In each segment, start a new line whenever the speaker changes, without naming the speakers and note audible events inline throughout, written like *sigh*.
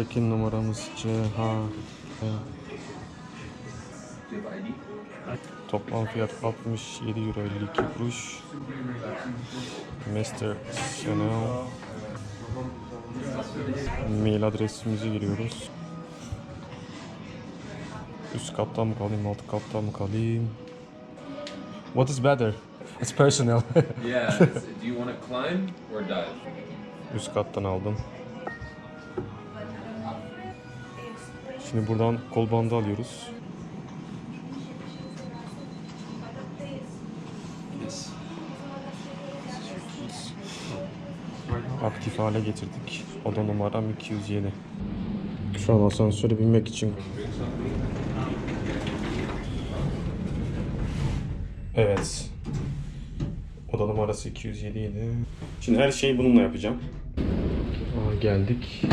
Check-in numaramız CH. Toplam fiyat 67 euro 52 kuruş. Mr. Chanel. Mail adresimizi giriyoruz. Üst katta mı kalayım, alt katta mı kalayım? What is better? It's personal. *laughs*
Yeah. it's- do you want to climb or dive?
Üst kattan aldım. Şimdi buradan kol bandı alıyoruz. Aktif hale getirdik. Oda numaram 207. Şu an asansöre binmek için Evet. Oda numarası 207 idi. Şimdi her şeyi bununla yapacağım. Aa, geldik.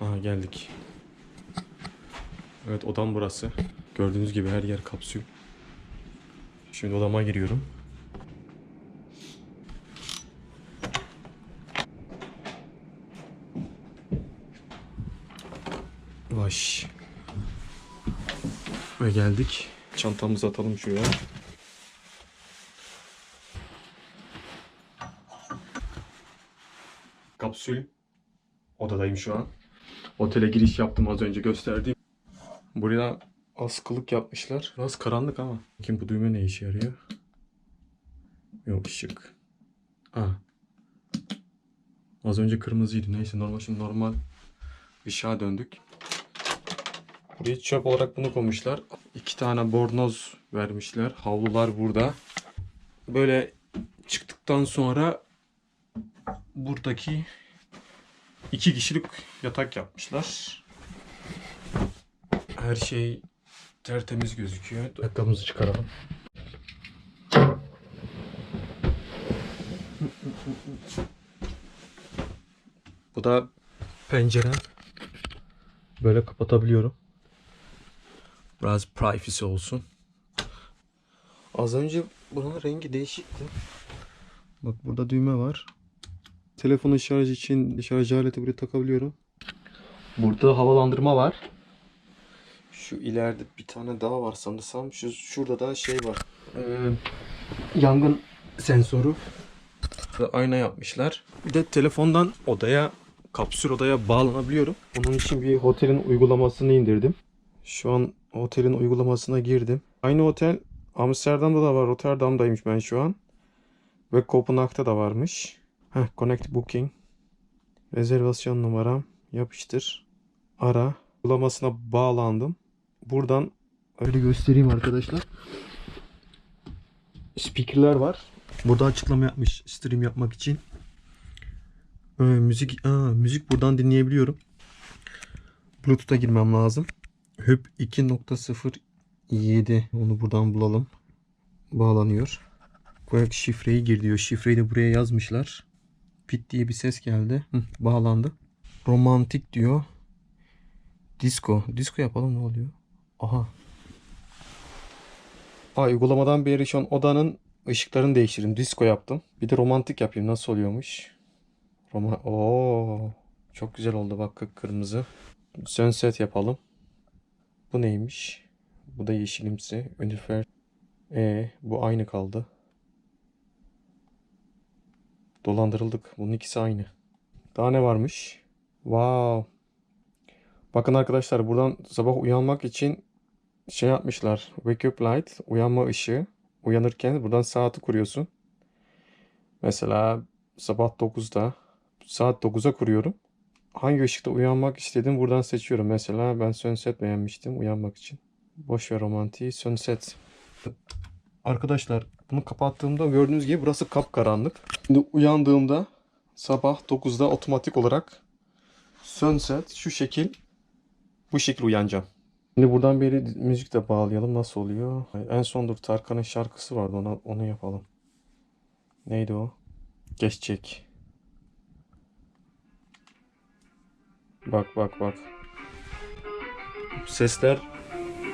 Aa, geldik. Evet odam burası. Gördüğünüz gibi her yer kapsül. Şimdi odama giriyorum. Vaş. Ve geldik. Çantamızı atalım şuraya. Kapsül odadayım şu an. Otele giriş yaptım az önce gösterdiğim. Buraya askılık yapmışlar. Biraz karanlık ama. Bakayım bu düğme ne işe yarıyor? Yok ışık. Aa. Az önce kırmızıydı. Neyse normal şimdi normal ışığa döndük. Buraya çöp olarak bunu koymuşlar. İki tane bornoz vermişler. Havlular burada. Böyle çıktıktan sonra buradaki iki kişilik yatak yapmışlar. Her şey tertemiz gözüküyor. Ayakkabımızı çıkaralım. Bu da pencere. Böyle kapatabiliyorum. Biraz privacy olsun. Az önce buranın rengi değişikti. Bak burada düğme var. Telefonu şarj için şarj aleti buraya takabiliyorum. Burada havalandırma var. Şu ileride bir tane daha var sanırsam. Şu şurada da şey var. Ee, yangın sensörü. Ayna yapmışlar. Bir de telefondan odaya kapsül odaya bağlanabiliyorum. Onun için bir otelin uygulamasını indirdim. Şu an otelin uygulamasına girdim. Aynı otel Amsterdam'da da var. Rotterdam'daymış ben şu an. Ve Kopenhag'da da varmış. Heh, Connect Booking. Rezervasyon numaram. Yapıştır. Ara. Uygulamasına bağlandım. Buradan öyle göstereyim arkadaşlar. Speaker'lar var. Burada açıklama yapmış stream yapmak için. Ee, müzik aa, müzik buradan dinleyebiliyorum. Bluetooth'a girmem lazım. Hüp 2.07 onu buradan bulalım. Bağlanıyor. Koyak şifreyi gir diyor. Şifreyi de buraya yazmışlar. Pit diye bir ses geldi. Hı, bağlandı. Romantik diyor. Disco. Disco yapalım ne oluyor? Aha. Aa, uygulamadan beri şu an odanın ışıklarını değiştirdim. Disco yaptım. Bir de romantik yapayım. Nasıl oluyormuş? Roma Oo, çok güzel oldu bak kıpkırmızı. Sunset yapalım. Bu neymiş? Bu da yeşilimsi. Ünifer. E, bu aynı kaldı. Dolandırıldık. Bunun ikisi aynı. Daha ne varmış? Wow. Bakın arkadaşlar buradan sabah uyanmak için şey yapmışlar. Wake up light, uyanma ışığı. Uyanırken buradan saati kuruyorsun. Mesela sabah 9'da saat 9'a kuruyorum. Hangi ışıkta uyanmak istedim buradan seçiyorum. Mesela ben sunset beğenmiştim uyanmak için. Boş ver romantiği sunset. Arkadaşlar bunu kapattığımda gördüğünüz gibi burası kapkaranlık. Şimdi uyandığımda sabah 9'da otomatik olarak sunset şu şekil bu şekil uyanacağım. Şimdi buradan beri müzik de bağlayalım. Nasıl oluyor? En son dur Tarkan'ın şarkısı vardı. Ona, onu yapalım. Neydi o? Geçecek. Bak bak bak. Sesler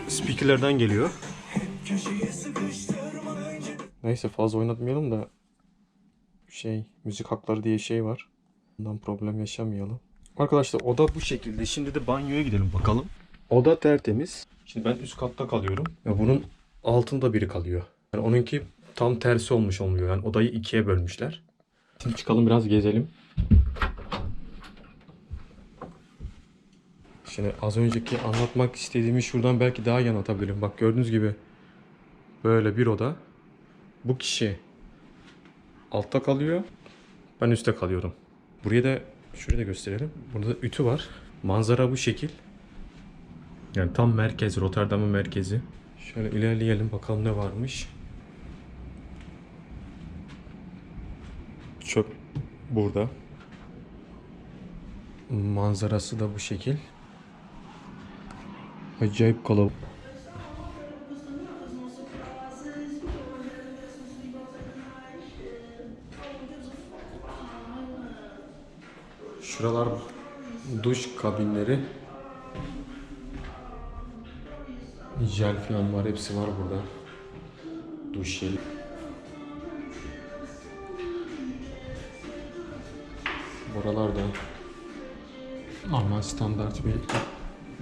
speakerlerden geliyor. Neyse fazla oynatmayalım da şey müzik hakları diye şey var. Bundan problem yaşamayalım. Arkadaşlar oda bu şekilde. Şimdi de banyoya gidelim bakalım. Oda tertemiz. Şimdi ben üst katta kalıyorum. Ve bunun altında biri kalıyor. Yani onunki tam tersi olmuş olmuyor. Yani odayı ikiye bölmüşler. Şimdi çıkalım biraz gezelim. Şimdi az önceki anlatmak istediğimi şuradan belki daha iyi anlatabilirim. Bak gördüğünüz gibi böyle bir oda. Bu kişi altta kalıyor. Ben üstte kalıyorum. Buraya da şuraya da gösterelim. Burada da ütü var. Manzara bu şekil. Yani tam merkez, Rotterdam'ın merkezi. Şöyle ilerleyelim bakalım ne varmış. Çöp burada. Manzarası da bu şekil. Acayip kalabalık. Şuralar duş kabinleri. Jel falan var. Hepsi var burada. Duş jeli. Buralarda normal standart bir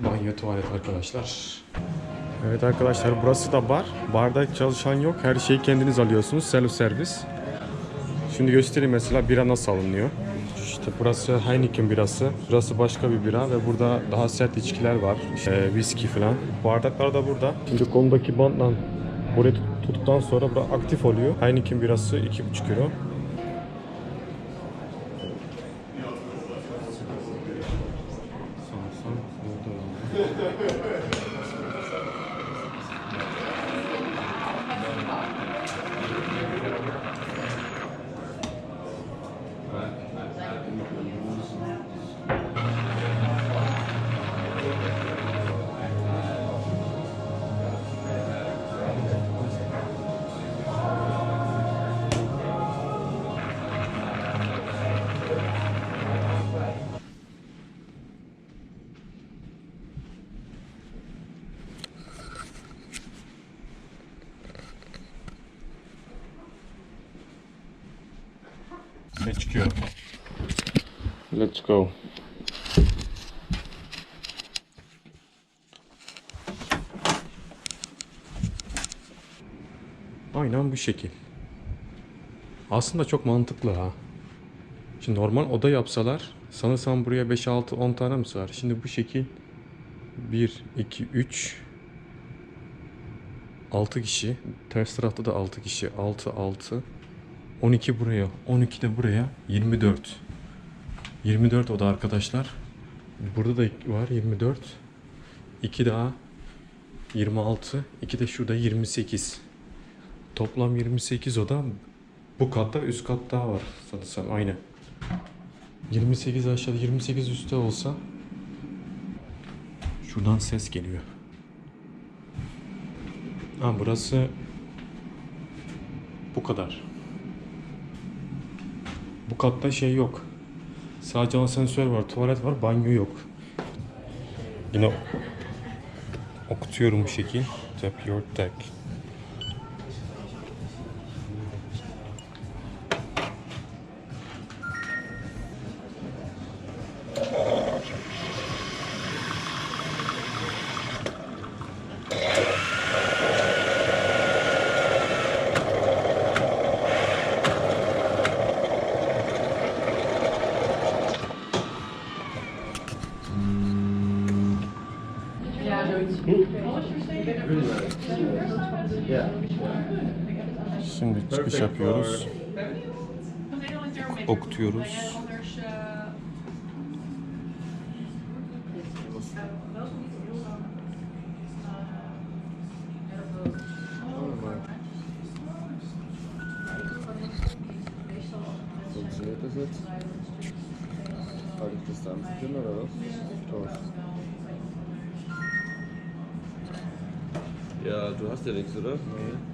banyo tuvalet arkadaşlar. Evet arkadaşlar burası da bar. Barda çalışan yok. Her şeyi kendiniz alıyorsunuz. Self servis. Şimdi göstereyim mesela bira nasıl alınıyor. İşte burası Heineken birası. Burası başka bir bira ve burada daha sert içkiler var. İşte viski falan. Bardaklar da burada. Şimdi kolumdaki bantla burayı tut- tuttuktan sonra bura aktif oluyor. Heineken birası 2,5 euro. Çıkıyor? Let's go. Aynen bu şekil. Aslında çok mantıklı ha. Şimdi normal oda yapsalar sanırsam buraya 5 6 10 tane mi sığar? Şimdi bu şekil 1 2 3 6 kişi. Ters tarafta da 6 kişi. 6 6 12 buraya, 12 de buraya, 24. 24 oda arkadaşlar. Burada da var 24. 2 daha 26. 2 de şurada 28. Toplam 28 oda. Bu katta üst kat daha var sanırsam aynı. 28 aşağıda 28 üstte olsa şuradan ses geliyor. Ha burası bu kadar. Bu katta şey yok. Sadece asansör var, tuvalet var, banyo yok. Yine okutuyorum bu şekil. Tap your tag. Şimdi çıkış yapıyoruz. Okutuyoruz.
Funktioniert das jetzt? Habe ich Distanz drin oder was? Tausch. Ja, du hast ja nichts, oder? Nee.